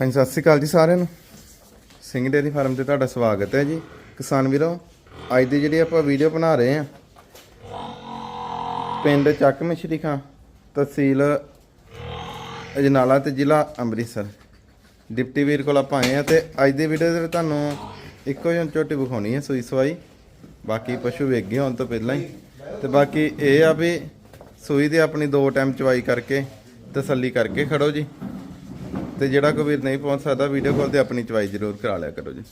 ਹਾਂਜੀ, ਸਤਿ ਸ਼੍ਰੀ ਅਕਾਲ ਜੀ ਸਾਰਿਆਂ ਨੂੰ। ਸਿੰਘ ਡੇਅਰੀ ਫਾਰਮ ਤੇ ਤੁਹਾਡਾ ਸਵਾਗਤ ਹੈ ਜੀ। ਕਿਸਾਨ ਵੀਰੋ, ਅੱਜ ਦੀ ਜਿਹੜੀ ਆਪਾਂ ਵੀਡੀਓ ਬਣਾ ਰਹੇ ਹਾਂ, ਪਿੰਡ ਚੱਕ ਮਿਸ਼ਰੀ ਖਾਂ, ਤਹਿਸੀਲ ਅਜਨਾਲਾ ਤੇ ਜ਼ਿਲ੍ਹਾ ਅੰਮ੍ਰਿਤਸਰ। ਡਿਪਟੀ ਵੀਰ ਕੋਲ ਆਪਾਂ ਆਏ ਆ ਤੇ ਅੱਜ ਦੀ ਵੀਡੀਓ ਦੇ ਵਿੱਚ ਤੁਹਾਨੂੰ ਇੱਕੋ ਜਿਹੀ ਝੋਟੀ ਵਿਖਾਉਣੀ ਹੈ, ਸੂਈ ਸਵਾਈ। ਬਾਕੀ ਪਸ਼ੂ ਵੇਖ ਗਏ ਹੋਣ ਤੋਂ ਪਹਿਲਾਂ ਹੀ। ਤੇ ਬਾਕੀ ਇਹ ਆ ਵੀ ਸੂਈ ਦੀ ਆਪਣੀ ਦੋ ਟਾਈਮ ਚਵਾਈ ਕਰਕੇ, ਤਸੱਲੀ ਕਰਕੇ ਖੜੋ ਜੀ। ਤੇ ਜਿਹੜਾ ਕੋਈ ਵੀਰ ਨਹੀਂ ਪਹੁੰਚ ਸਕਦਾ ਵੀਡੀਓ ਕਾਲ ਤੇ ਆਪਣੀ ਚਵਾਈ ਜ਼ਰੂਰ ਕਰਾ ਲਿਆ ਕਰੋ ਜੀ।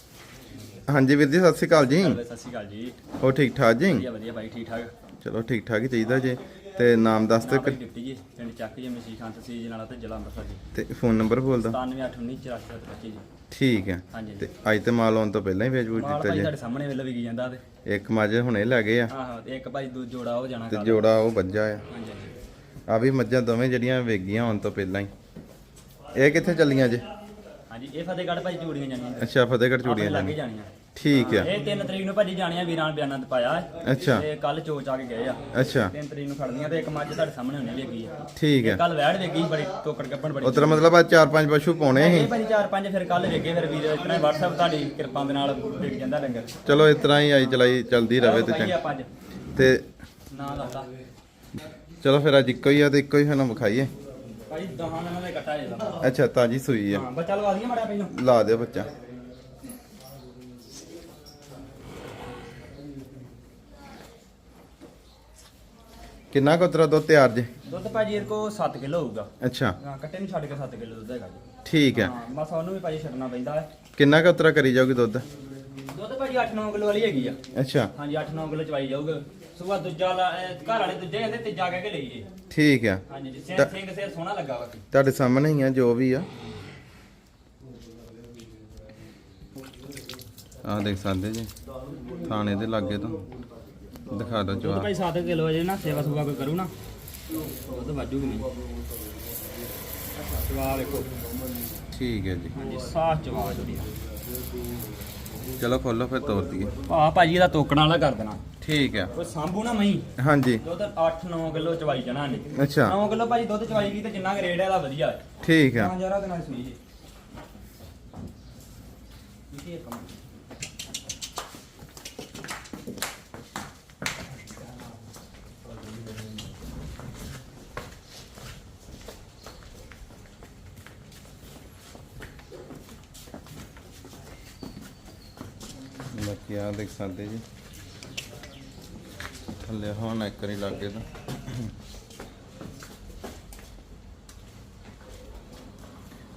ਹਾਂਜੀ ਵੀਰ ਜੀ ਸਤਿ ਸ਼੍ਰੀ ਅਕਾਲ ਜੀ। ਸਤਿ ਸ਼੍ਰੀ ਅਕਾਲ ਜੀ। ਹੋ ਠੀਕ ਠਾਕ ਜੀ? ਵਧੀਆ ਵਧੀਆ ਬਾਈ ਠੀਕ ਠਾਕ। ਚਲੋ ਠੀਕ ਠਾਕ ਹੀ ਚਾਹੀਦਾ ਜੀ। ਤੇ ਨਾਮ ਦੱਸ ਕਿ- ਡਿਪਟੀ ਜੀ ਪਿੰਡ ਚੱਕ ਜੀ ਮਸੀਹ ਖਾਨ ਤਹਿਸੀਲ ਜਨਾਲਾ ਤੇ ਜ਼ਿਲ੍ਹਾ ਅੰਮ੍ਰਿਤਸਰ ਜੀ। ਤੇ ਫੋਨ ਨੰਬਰ ਬੋਲ ਦਿਓ 9789447725 ਜੀ। ਠੀਕ ਹੈ। ਤੇ ਅੱਜ ਤੇ ਮਾਲ ਆਉਣ ਤੋਂ ਪਹਿਲਾਂ ਹੀ ਵੇਚ ਬੂਝ ਦਿੱਤਾ ਭਾਈ ਜੀ। ਤੁਹਾਡੇ ਸਾਹਮਣੇ ਵੇਲੇ ਵਿਕੀ ਜਾਂਦਾ ਤੇ। ਇੱਕ ਮੱਝ ਹੁਣੇ ਲੈ ਗਏ ਆ। ਆਹੋ ਤੇ ਇੱਕ ਭਾਈ ਦੂ ਜੋੜਾ ਹੋ ਜਾਣਾ ਤੇ। ਜੋੜਾ ਉਹ ਵੱਜਾ ਆ। ਆ ਵੀ ਮੱਝਾਂ ਦੋਵੇਂ ਜਿਹੜੀਆਂ ਵੇਗੀਆਂ ਆਉਣ ਤੋਂ ਪਹਿਲਾਂ ਹੀ। ਇਹ ਕਿੱਥੇ ਚੱਲੀਆਂ ਜੇ? ਹਾਂਜੀ ਇਹ ਫਤਿਹਗੜ੍ਹ ਭਾਈ ਚੂੜੀਆਂ ਜਾਣੀਆਂ। ਅੱਛਾ ਫਤਿਹਗੜ੍ਹ ਚੂੜੀਆਂ ਲਾਗੇ ਜਾਣੀ ਜਾਣੀਆਂ। ਠੀਕ ਆ। ਇਹ 3 ਤਰੀਕ ਨੂੰ ਭਾਜੀ ਜਾਣੀਆਂ ਵੀਰਾਂ ਬਿਆਨਾਂ ਤੇ ਪਾਇਆ ਹੈ। ਅੱਛਾ। ਤੇ ਕੱਲ ਚੋਚ ਆ ਕੇ ਗਏ ਆ। ਅੱਛਾ। 3 ਤਰੀਕ ਨੂੰ ਖੜਦੀਆਂ ਤੇ ਇੱਕ ਮੱਝ ਤੁਹਾਡੇ ਸਾਹਮਣੇ ਹੋਣੀ ਵੇਗੀ ਆ। ਠੀਕ ਹੈ ਕੱਲ ਵੈੜ ਵੇਗੀ ਬੜੀ ਟੋਕੜ ਗੱਪਣ ਬੜੀ ਉਤਰਾ ਮਤਲਬ ਆ ਚਾਰ ਪੰਜ ਪਸ਼ੂ ਪਾਉਣੇ ਇਹ ਸੀ ਭਾਜੀ ਚਾਰ ਪੰਜ ਫਿਰ ਕੱਲ ਵੇਗੇ ਫਿਰ ਵੀਰ ਇਤਨਾ ਹੀ WhatsApp ਤੁਹਾਡੀ ਕਿਰਪਾ ਦੇ ਨਾਲ ਵਿਕ ਜਾਂਦਾ ਲੰਗਰ। ਚਲੋ ਇਸ ਤਰ੍ਹਾਂ ਹੀ ਆਈ ਚਲਾਈ ਚੱਲਦੀ ਰਵੇ ਤੇ ਚੰਗਾ। ਤੇ ਨਾ ਲਾਤਾ ਚਲੋ ਫਿਰ ਅੱਜ ਇੱਕੋ ਹੀ ਆ ਤੇ ਇੱਕੋ ਹੀ ਸਾਨੂੰ ਵਿਖਾਈਏ। ਭਾਈ ਦਹਾਂ ਦੇ ਕੱਟਾ ਅੱਛਾ ਤਾਜੀ ਸੂਈ ਆ। ਹਾਂ ਬੱਚਾ ਲਵਾ ਦਈਏ ਮਾੜਾ ਪਹਿਲਾਂ। ਲਾ ਦਿਓ ਬੱਚਾ। ਕਿੰਨਾ ਕੁ ਉਤਰਾ ਦੁੱਧ ਤਿਆਰ ਜੇ? ਦੁੱਧ ਭਾਜੀ ਇਹ ਕੋ 7 ਕਿਲੋ ਹੋਊਗਾ। ਅੱਛਾ। ਹਾਂ ਕੱਟੇ ਨੂੰ ਛੱਡ ਕੇ 7 ਕਿਲੋ ਦੁੱਧ ਹੈਗਾ ਜੀ। ਠੀਕ ਹੈ। ਹਾਂ ਬਸ ਉਹਨੂੰ ਵੀ ਭਾਜੀ ਛੱਡਣਾ ਪੈਂਦਾ ਹੈ। ਕਿੰਨਾ ਕੁ ਉਤਰਾ ਕਰੀ ਜਾਊਗੀ ਦੁੱਧ? ਦੁੱਧ ਭਾਜੀ 8-9 ਕਿਲੋ ਵਾਲੀ ਹੈਗੀ ਆ। ਅੱਛਾ। ਹਾਂਜੀ 8-9 ਕਿਲੋ ਚਵਾਈ ਜਾਊਗਾ। ਸੁਬਾ ਦੂਜਾ ਲਾ- ਘਰ ਵਾਲੇ ਦੂਜੇ ਕਹਿੰਦੇ ਤੀਜਾ ਕਹਿ ਕੇ ਲਈ ਜੀ ਠੀਕ ਆ। ਹਾਂਜੀ ਜੀ ਸਿੰਘ ਸਿੰਘ ਸਿਰ ਸੋਹਣਾ ਲੱਗਾ ਵਾ ਤੁਹਾਡੇ ਸਾਹਮਣੇ ਹੀ ਆ ਜੋ ਵੀ ਆ। ਆ ਦੇਖ ਸਕਦੇ ਜੀ ਥਾਣੇ ਦੇ ਲਾਗੇ ਤੋਂ। ਦਿਖਾ ਦਿਓ ਦੁੱਧ ਜਵਾਬ ਭਾਈ 7 ਕਿਲੋ ਜੇ ਨਾ ਸੇਵਾ ਸੁਬਾ ਕੋਈ ਕਰੂ ਨਾ। ਦੁੱਧ ਵਾਜੂਗੀ ਨਹੀਂ। ਚਵਾ ਵੇਖੋ। ਠੀਕ ਹੈ ਜੀ। ਹਾਂਜੀ ਸਾਹ ਚਵਾ ਜੁੜੀ ਚਲੋ ਖੋਲੋ ਫਿਰ ਤੋਰ ਦਈਏ ਆ ਭਾਜੀ ਇਹਦਾ ਤੋਕਣਾ ਵਾਲਾ ਕਰ ਦੇਣਾ। ਠੀਕ ਆ ਕੋਈ ਸਾਂਭੂ ਨਾ ਮਹੀਂ। ਹਾਂਜੀ। ਦੁੱਧ 8-9 ਕਿਲੋ ਚਵਾਈ ਜਾਣਾ ਨੇ ਅੱਛਾ। 9 ਕਿਲੋ ਭਾਜੀ ਦੁੱਧ ਚਵਾਈ ਗਈ ਤੇ ਜਿੰਨਾ ਕੁ ਰੇਟ ਹੈ ਇਹਦਾ ਵਧੀਆ। ਹੈ ਠੀਕ ਆ ਹਾਂ ਜਰਾ ਦੇ ਨਾਲ ਸੁਣੀ ਜੀ। ਇਹ ਕੰਮ ਬਾਕੀ ਆ ਦੇਖ ਸਕਦੇ ਜੀ। ਥੱਲੇ ਹੁਣ ਇੱਕ ਵਾਰੀ ਲੱਗੇ ਤਾਂ।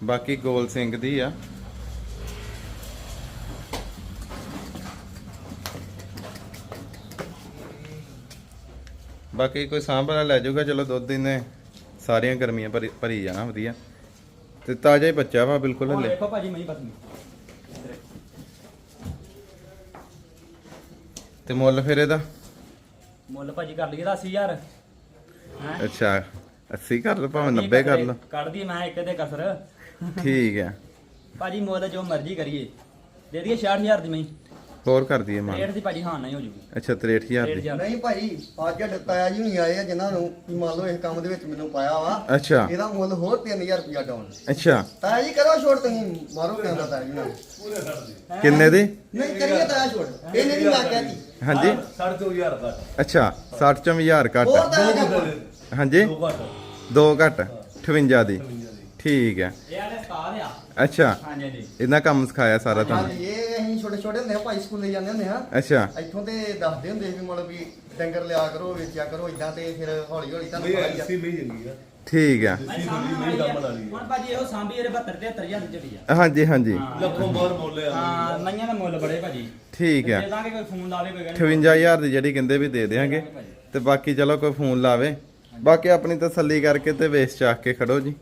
ਬਾਕੀ ਗੋਲ ਸਿੰਘ ਦੀ ਆ। ਬਾਕੀ ਕੋਈ ਸਾਂਭ ਵਾਲਾ ਲੈ ਜਾਊਗਾ, ਚਲੋ ਦੁੱਧ ਇਹਨੇ ਸਾਰੀਆਂ ਗਰਮੀਆਂ ਭਰੀ ਭਰੀ ਜਾਣਾ, ਵਧੀਆ। ਤੇ ਤਾਜ਼ਾ ਹੀ ਬੱਚਾ ਵਾ, ਬਿਲਕੁਲ ਹਲੇ। ਦੇਖੋ ਭਾਜੀ, ਮਹੀਂ ਪਤਨੀ ਤੇ ਮੁੱਲ ਫਿਰ ਇਹਦਾ? ਮੁੱਲ ਭਾਜੀ ਕਰ ਲਈਏ 10000 ਹੈ? ਅੱਛਾ 80 ਕਰ ਲਓ ਭਾਵੇਂ 90 ਕਰ ਲਓ। ਕੱਢਦੀ ਮੈਂ ਇੱਕ ਤੇ ਕਸਰ। ਠੀਕ ਹੈ। ਭਾਜੀ ਮੁੱਲ ਜੋ ਮਰਜ਼ੀ ਕਰੀਏ। ਦੇ ਦਈਏ 66000 ਦੀ ਮਹੀਂ ਹੋਰ ਕਰ ਦਈਏ ਮਾਨ ਰੇਟ ਦੀ ਭਾਜੀ ਹਾਂ ਨਹੀਂ ਹੋ ਜੂਗੀ। ਅੱਛਾ 63000 ਦੀ 63000 ਨਹੀਂ ਭਾਈ ਅੱਜ ਤਾਇਆ ਜੀ ਨਹੀਂ ਆਏ ਆ ਜਿਨ੍ਹਾਂ ਨੂੰ ਵੀ ਮੰਨ ਲਓ ਇਸ ਕੰਮ ਦੇ ਵਿੱਚ ਮੈਨੂੰ ਪਾਇਆ ਵਾ। ਅੱਛਾ। ਇਹਦਾ ਮੁੱਲ ਹੋਰ 3000 ਰੁਪਇਆ ਡਾਊਨ ਅੱਛਾ। ਤਾਇਆ ਜੀ ਕਰੋ ਛੋੜ ਤੁਸੀਂ ਮਾਰੋ ਕਹਿੰਦਾ ਤਾਇਆ ਜੀ ਨਾਲ। ਕਿੰਨੇ ਦੀ? ਨਹੀਂ ਕਰੀਏ ਤਾਇਆ ਛੋੜ ਇਹਨੇ ਨਹੀਂ ਮੈਂ ਕਹਿਤੀ ਹਾਂਜੀ। 2.5000 ਘੱਟ। ਅੱਛਾ 60 ਚੋਂ 1000 ਹੋਰ ਘੱਟ। ਤਾਇਆ ਜੀ ਹਾਂਜੀ। ਦੋ ਘੱਟ। ਦੋ ਘੱਟ। 58 ਦੀ। ਠੀਕ ਹੈ। ਇਹ ਆਲੇ ਸਤਾਦ ਆ। ਅੱਛਾ। ਹਾਂਜੀ ਹਾਂਜੀ। ਇਹਨਾਂ ਕੰਮ ਸਿਖਾਇਆ ਸਾਰਾ ਤੁਹਾਨੂੰ। ਹਾਂਜੀ ਇਹ ਛੋਟੇ ਛੋਟੇ ਹੁੰਦੇ ਆ ਭਾਈ ਸਕੂਲੇ ਜਾਂਦੇ ਹੁੰਦੇ ਆ। ਅੱਛਾ। ਇੱਥੋਂ ਤੇ ਦੱਸਦੇ ਹੁੰਦੇ ਸੀ ਵੀ ਮਤਲਬ ਵੀ ਡੰਗਰ ਲਿਆ ਕਰੋ ਵੇਚਿਆ ਕਰੋ ਇਦਾਂ ਤੇ ਫਿਰ ਹੌਲੀ ਹੌਲੀ ਤੁਹਾਨੂੰ ਪਤਾ ਹੀ ਆ। ਨਹੀਂ ਚੰਗੀ ਆ। ਠੀਕ ਲਾ ਲਈ ਹੁਣ ਭਾਜੀ ਇਹੋ ਸਾਂਭੀ ਇਹਦੇ 72 73000 ਦੀ ਝੜੀ ਆ। ਹਾਂਜੀ ਹਾਂਜੀ। ਲੱਖੋਂ ਬਾਹਰ ਬੋਲੇ ਆ। ਹਾਂ ਨਈਆਂ ਦਾ ਮੁੱਲ ਬੜੇ ਭਾਜੀ। ਠੀਕ ਹੈ ਜੇ ਤਾਂ ਕਿ ਕੋਈ ਫੋਨ ਲਾਵੇ ਕੋਈ ਕਹਿੰਦੇ। 58000 ਦੀ ਜਿਹੜੀ ਕਹਿੰਦੇ ਵੀ ਦੇ ਦੇਾਂਗੇ ਤੇ ਬਾਕੀ ਚਲੋ ਕੋਈ ਫੋਨ ਲਾਵੇ। ਬਾਕੀ ਆਪਣੀ ਤਸੱਲੀ ਕਰਕੇ ਤੇ ਵੇਚ ਚਾਕ ਕੇ ਖੜੋ ਜੀ।